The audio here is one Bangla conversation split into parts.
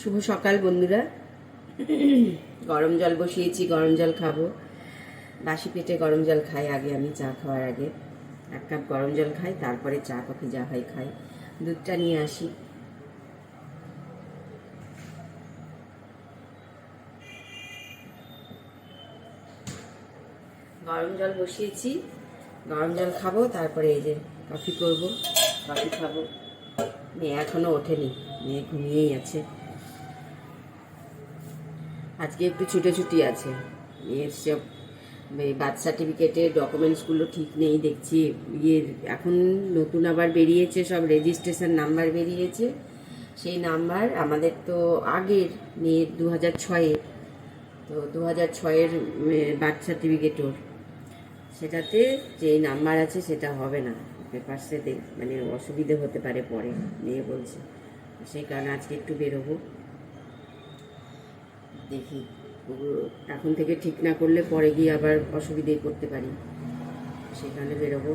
শুভ সকাল, বন্ধুরা। গরম জল বসিয়েছি, গরম জল খাব। বাসি পেটে গরম জল খাই, আগে আমি চা খাওয়ার আগে। এক কাপ গরম জল খাই, তারপরে চা, কফি, যা হয় খাই। দুধটা নিয়ে আসি। গরম জল বসিয়েছি, গরম জল খাব, তারপরে এই যে কফি করব। কফি খাব। মেয়ে এখনও ওঠেনি, মেয়ে ঘুমিয়েই আছে। আজকে একটু ছুটোছুটি আছে। মেয়ের সব বার্থ সার্টিফিকেটের ডকুমেন্টসগুলো ঠিক নেই, দেখছি ইয়ের এখন নতুন আবার বেরিয়েছে, সব রেজিস্ট্রেশন নাম্বার বেরিয়েছে। সেই নাম্বার আমাদের তো আগের মেয়ের দু হাজার ছয়ের। তো দু হাজার ছয়ের বার্থ সার্টিফিকেট ওর। সেটাতে যে নাম্বার আছে সেটা হবে না। পেপারসে মানে অসুবিধে হতে পারে পরে মেয়ে বলছে। সেই কারণে আজকে একটু বেরোবো। দেখি। এখন থেকে ঠিক না করলে পরে গিয়ে আবার অসুবিধে করতে পারি। কারণে বেরোবো।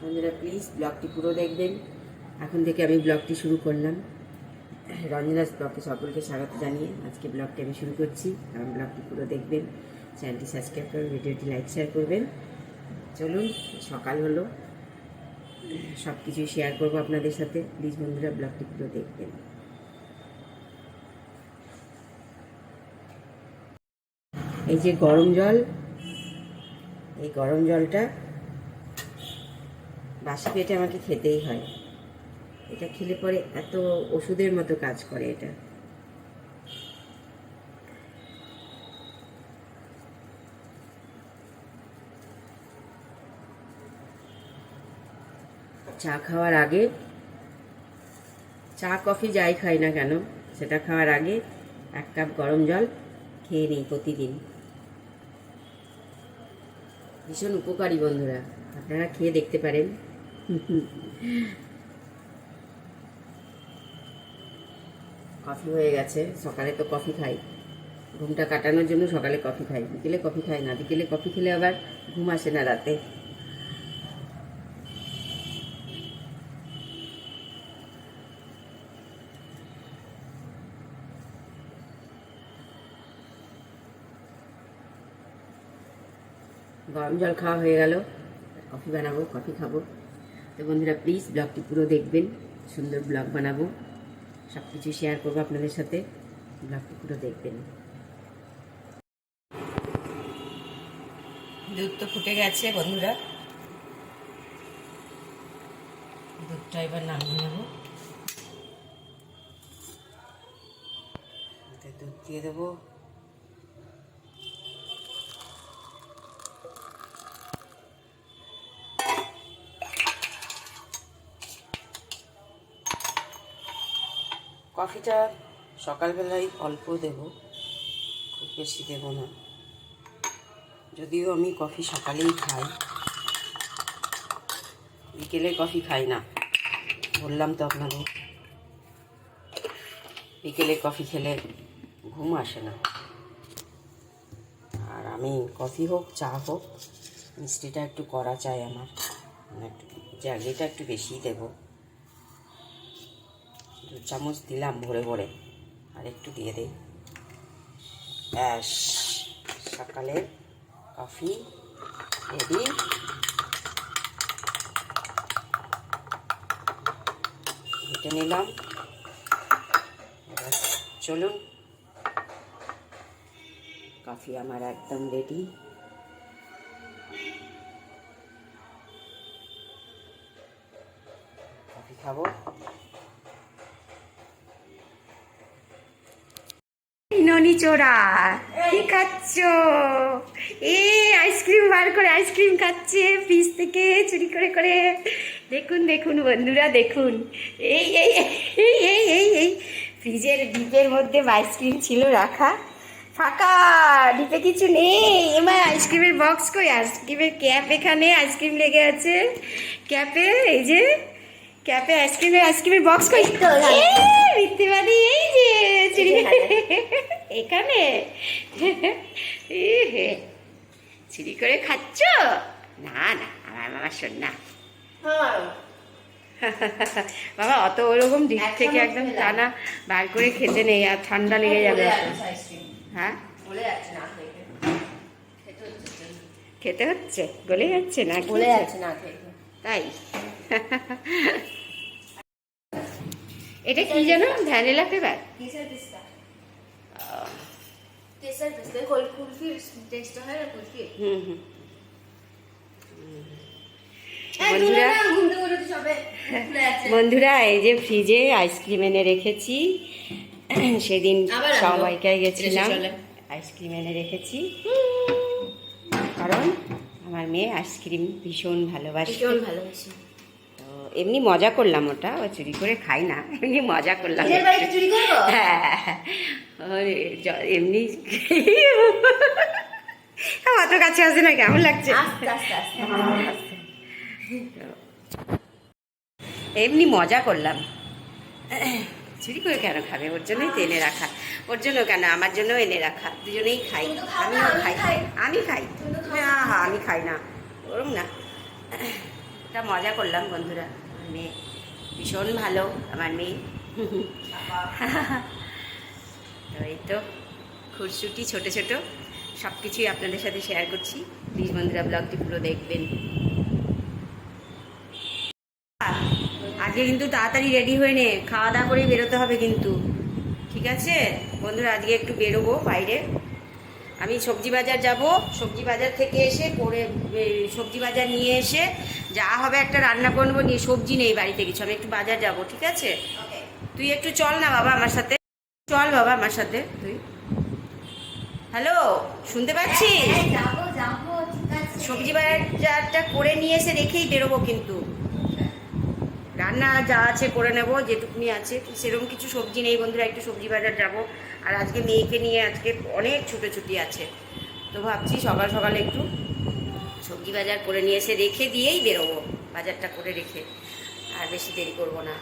বন্ধুরা প্লিজ ব্লগটি পুরো দেখবেন। এখন থেকে আমি ব্লগটি শুরু করলাম। রঞ্জনাস ব্লগকে সকলকে স্বাগত জানিয়ে আজকে ব্লগটি আমি শুরু করছি। কারণ ব্লগটি পুরো দেখবেন। চ্যানেলটি সাবস্ক্রাইব করবেন, ভিডিওটি লাইক শেয়ার করবেন। চলুন, সকাল হলো। সব কিছুই শেয়ার করব আপনাদের সাথে। প্লিজ বন্ধুরা ব্লগটি পুরো দেখবেন। এই যে গরম জল, এই গরম জলটা বাসি পেটে আমাকে খেতেই হয়। এটা খেলে পরে এত ওষুধের মতো কাজ করে এটা। চা খাওয়ার আগে, চা, কফি যাই খাই না কেন, সেটা খাওয়ার আগে এক কাপ গরম জল খেয়ে নিই প্রতিদিন। ভীষণ উপকারী বন্ধুরা। আপনারা খেয়ে দেখতে পারেন। কফি হয়ে গেছে। সকালে তো কফি খাই। ঘুমটা কাটানোর জন্য সকালে কফি খাই। বিকেলে কফি খাই না। বিকেলে কফি খেলে আবার ঘুম আসে না রাতে। গরম জল খাওয়া হয়ে গেল। কফি বানাবো, কফি খাব। তো বন্ধুরা প্লিজ ব্লগটি পুরো দেখবেন, সুন্দর ব্লগ বানাবো। সব কিছু শেয়ার করব আপনাদের সাথে ব্লগটি পুরো দেখবেন। দুধ তো ফুটে গেছে বন্ধুরা। দুধটা এবার নামিয়ে নেব। দুধ দিয়ে দেবো। কফিটা সকালবেলায় অল্প দেব, খুব বেশি দেব না। যদিও আমি কফি সকালেই খাই। বিকেলে কফি খাই না, বললাম তো আপনাদের। বিকেলে কফি খেলে ঘুম আসে না। আর আমি কফি হোক, চা হোক, মিষ্টিটা একটু করা চাই আমার। মানে একটু জ্যাগিটা একটু বেশিই দেবো। দু চামচ দিলাম ভরে ভরে। আর একটু দিয়ে দিই। ব্যাস, সকালে কফি, রেডি। ঘুটে নিলাম। চলুন। কফি আমার একদম রেডি। কফি খাব। ননি চোরা। কি খাচ্ছ? এ আইসক্রিম বার করে আইসক্রিম খাচ্ছে ফ্রিজ থেকে চুরি করে করে। দেখুন দেখুন বন্ধুরা দেখুন। এই এই এই এই এই এই। ফ্রিজের ডিপের মধ্যে আইসক্রিম ছিল রাখা। ফাঁকা ডিপে কিছু নেই। এবার আইসক্রিমের বক্স কই? আইসক্রিমের ক্যাপ এখানে আইসক্রিম লেগে আছে। ক্যাপে এই যে ক্যাপে আইসক্রিমের আইসক্রিমের বক্স কই? মিথ্যেবাদী এই যে চুরি এখানে? চুরি করে খাচ্ছ? না না আমার মামা শোন না। বাবা অত ওরকম দিক থেকে একদম টানা বার করে খেতে নেই আর ঠান্ডা লেগে যাবে। হ্যাঁ? খেতে। হচ্ছে গলে যাচ্ছে না হচ্ছে? যাচ্ছে না তাই? এটা কি জানো ভ্যানিলা ফ্লেভার হুম হুম বন্ধুরা। বন্ধুরা এই যে ফ্রিজে আইসক্রিম এনে রেখেছি সেদিন। সবাইকে গেছিলাম আইসক্রিম এনে রেখেছি কারণ আমার মেয়ে আইসক্রিম ভীষণ ভালোবাসে ভীষণ ভালোবাসি এমনি মজা করলাম ওটা ও চুরি করে খাই না এমনি মজা করলাম। হ্যাঁ। এমনি অত কাছে আসে না কেমন লাগছে? এমনি মজা করলাম। চুরি করে কেন খাবে? ওর জন্যই তো এনে রাখা। ওর জন্য কেন? আমার জন্য এনে রাখা। দুজনেই খাই। আমিও আমি খাই। আমি খাই। না। হ্যাঁ আমি খাই না। ওরম না। এটা মজা করলাম বন্ধুরা। মেয়ে ভীষণ ভালো আমার মেয়ে। তো এই তো খুরশুটি ছোট ছোট সব কিছুই আপনাদের সাথে শেয়ার করছি। প্লিজ বন্ধুরা ব্লগটি পুরো দেখবেন। আজকে কিন্তু তাড়াতাড়ি রেডি হয়ে নে, খাওয়া দাওয়া করেই বেরোতে হবে কিন্তু। ঠিক আছে? বন্ধুরা, আজকে একটু বেরোবো বাইরে। আমি সবজি বাজার যাব। সবজি বাজার থেকে এসে করে সবজি বাজার নিয়ে এসে যা হবে একটা রান্না করব নিয়ে সবজি নেই বাড়িতে কিছু আমি একটু বাজার যাব ঠিক আছে? তুই একটু চল না বাবা আমার সাথে। চল বাবা আমার সাথে তুই। হ্যালো শুনতে পাচ্ছিস? ঠিক আছে। সবজি বাজারটা করে নিয়ে এসে রেখেই বেরোবো কিন্তু। রান্না যা আছে করে নেব যেটুকুনি আছে সেরকম কিছু সবজি নেই বন্ধুরা একটু সবজি বাজার যাব। আর আজকে মেয়েকে নিয়ে আজকে অনেক ছুটোছুটি আছে। তো ভাবছি সকাল সকালে একটু সবজি বাজার করে নিয়ে এসে রেখে দিয়েই বেরোবো, বাজারটা করে রেখে। আর বেশি দেরি করব না।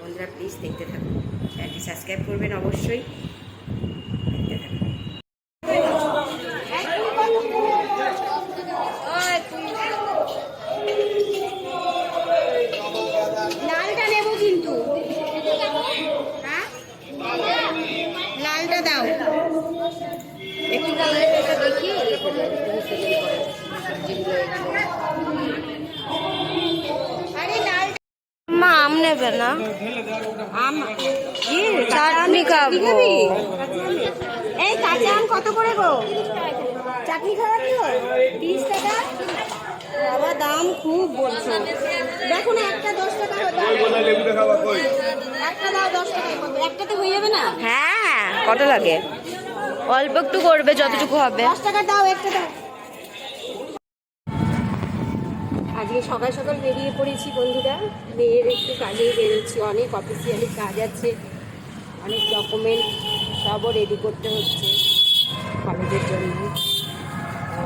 বন্ধুরা প্লিজ দেখতে থাকুন। চ্যানেলটি সাবস্ক্রাইব করবেন অবশ্যই। না? চাটনি খাব। এই কাঁচা আম কত করে গো? চাটনি খাওয়া কি হয়? তিরিশ টাকা? বাবা দাম খুব বলছো। দেখো না একটা দশ টাকা একটা দাও দশ টাকা একটাতে হয়ে যাবে না? হ্যাঁ কত লাগে? অল্প একটু করবে যতটুকু হবে। দশ টাকা দাও একটা দাও। আজকে সকাল সকাল বেরিয়ে পড়েছি বন্ধুরা। মেয়ের একটু কাজেই বেরোচ্ছি। অনেক অফিসিয়ালি কাজ আছে। অনেক ডকুমেন্ট সবও রেডি করতে হচ্ছে কলেজের জন্য। তো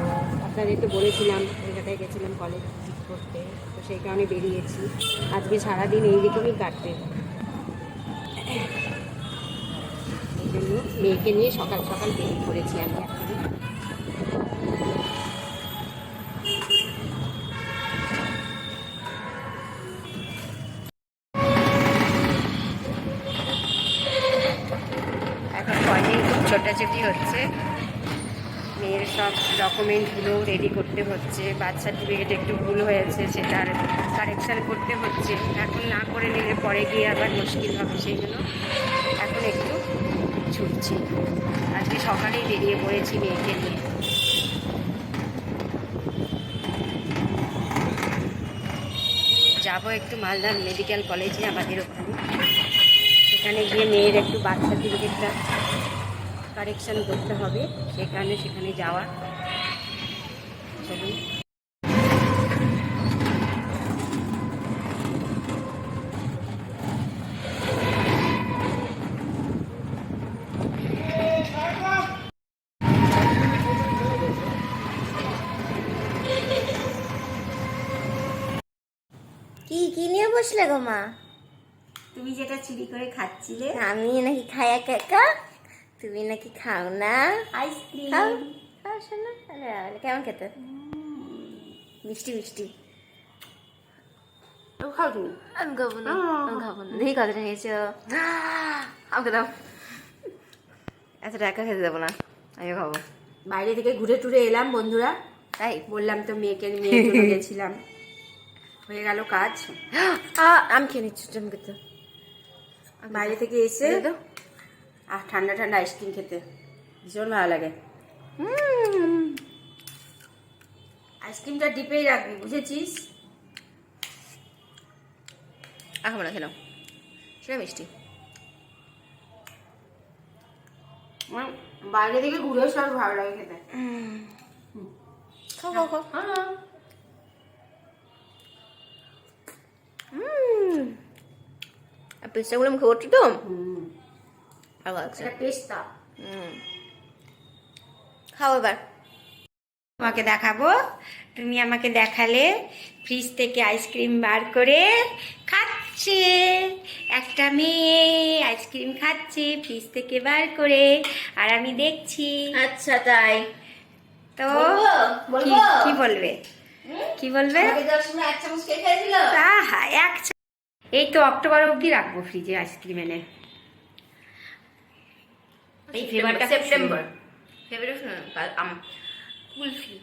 আপনাদেরকে বলেছিলাম, কলকাতায় গেছিলাম কলেজ করতে। তো সেই কারণে বেরিয়েছি। আজকে সারাদিন এইরকমই কাটবে। এই জন্য মেয়েকে নিয়ে সকাল সকাল বেরিয়ে পড়েছি আমি। ছোটাছুটি হচ্ছে। মেয়ের সব ডকুমেন্টগুলো রেডি করতে হচ্ছে। বার্থ সার্টিফিকেট একটু ভুল হয়েছে সেটার কারেকশান করতে হচ্ছে। এখন না করে নিলে পরে গিয়ে আবার মুশকিল হবে সেই জন্য এখন একটু ছুটছি। আজকে সকালেই বেরিয়ে পড়েছি মেয়েকে নিয়ে। যাব একটু মালদার মেডিকেল কলেজে আমাদের ওখানে। সেখানে গিয়ে মেয়ের একটু বার্থ সার্টিফিকেটটা কারেকশান করতে হবে সেখানে সেখানে যাওয়া। চলুন। কি কি নিয়ে বসলে গো মা? তুমি যেটা চুরি করে খাচ্ছিলে? আমি নাকি একা একা তুমি নাকি খাও না? আইসক্রিম খাও খাও শোনো। কেমন খেতে? মিষ্টি মিষ্টি। খাও তুমি? আমি খাব না আমি খাব না। দেখি কতটা খেয়েছো আমাকে দাও। এতটা একা খেতে দেবো না আমিও খাব। বাইরে থেকে ঘুরে টুরে এলাম বন্ধুরা। তাই? বললাম তো মেয়েকে জন্য গেছিলাম। হয়ে গেল কাজ। আমি খেয়ে নিচ্ছি বাইরে থেকে এসে। আর ঠান্ডা ঠান্ডা আইসক্রিম খেতে। ভীষণ ভালো লাগে। আইসক্রিমটা ডিপেই রাখবি বুঝেছিস? আর খাব না খেলাম সেটা মিষ্টি। বাইরে থেকে ঘুরে সব ভালো লাগে খেতে। খাও খাও খাও। হ্যাঁ। আর পেস্টাগুলো মুখে করছি তো? ভালো লাগছে এটা পেস্তা হুম খাও এবার তোমাকে দেখাবো। তুমি আমাকে দেখালে ফ্রিজ থেকে আইসক্রিম বার করে খাচ্ছে। একটা মেয়ে আইসক্রিম খাচ্ছে ফ্রিজ থেকে বার করে আর আমি দেখছি। আচ্ছা তাই। তো? কি বলবে? কি বলবে? এক চামচ এই তো অক্টোবর অবধি রাখব ফ্রিজে আইসক্রিম এনে। এই ফ্লেভারটা খুব সেপ্টেম্বর ফেব্রুয়ারি কুলফি।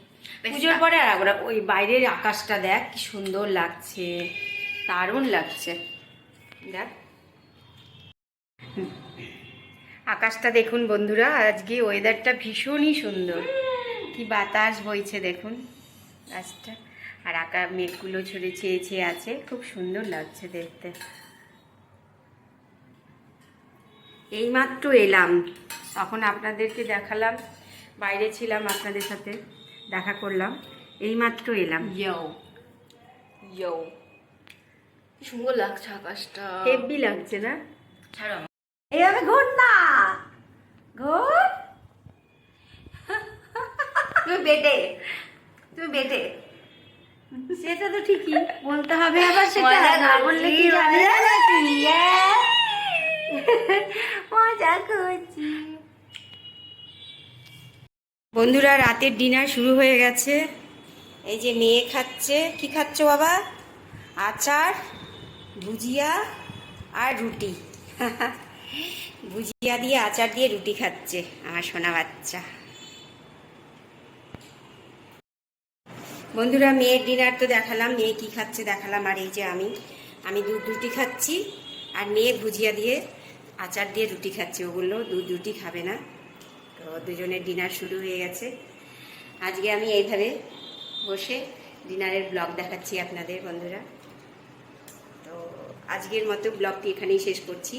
পুজোর পরে আর আমরা ওই বাইরের আকাশটা দেখ কি সুন্দর লাগছে। দারুণ লাগছে। দেখ। আকাশটা দেখুন বন্ধুরা আজকে ওয়েদারটা ভীষণই সুন্দর। কি বাতাস বইছে দেখুন গাছটা আর আকা মেঘগুলো ছড়ে ছেয়ে ছেয়ে আছে খুব সুন্দর লাগছে দেখতে। এইমাত্র এলাম। তখন আপনাদেরকে দেখালাম বাইরে ছিলাম আপনাদের সাথে দেখা করলাম এইমাত্র এলাম ইয়ো ইয়ো কি সুন্দর লাগছে আকাশটা হেভি লাগছে না ছাড়ো এইভাবে ঘুর না ঘুর তুমি বেডে তুমি বেডে সেটা তো ঠিকই বলতে হবে আবার সেটা না বললে কি জানে হ্যাঁ? মজা করছি বন্ধুরা, রাতের ডিনার শুরু হয়ে গেছে। এই যে মেয়ে খাচ্ছে। কি খাচ্ছ বাবা? আচার, ভুজিয়া আর রুটি। ভুজিয়া দিয়ে আচার দিয়ে রুটি খাচ্ছে আমার সোনা বাচ্চা। বন্ধুরা, মেয়ের ডিনার তো দেখালাম। মেয়ে কি খাচ্ছে দেখালাম। আর এই যে আমি আমি দুধ রুটি খাচ্ছি। আর মেয়ে ভুজিয়া দিয়ে আচার দিয়ে রুটি খাচ্ছে। ওগুলো দুধ রুটি খাবে না। তো দুজনের ডিনার শুরু হয়ে গেছে। আজকে আমি এইভাবে বসে ডিনারের ব্লগ দেখাচ্ছি আপনাদের বন্ধুরা। তো আজকের মতো ব্লগটি এখানেই শেষ করছি।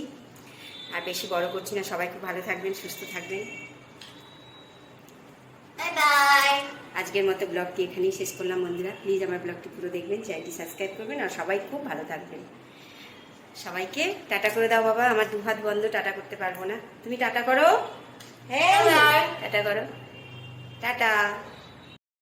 আর বেশি বড় করছি না সবাই খুব ভালো থাকবেন সুস্থ থাকবেন। আজকের মতো ব্লগটি এখানেই শেষ করলাম বন্ধুরা। প্লিজ আমার ব্লগটি পুরো দেখবেন চ্যানেলটি সাবস্ক্রাইব করবেন আর সবাই খুব ভালো থাকবেন। সবাইকে টাটা করে দাও বাবা আমার দু হাত বন্ধ টাটা করতে পারব না। তুমি টাটা করো। হ্যাঁ টাটা করো টাটা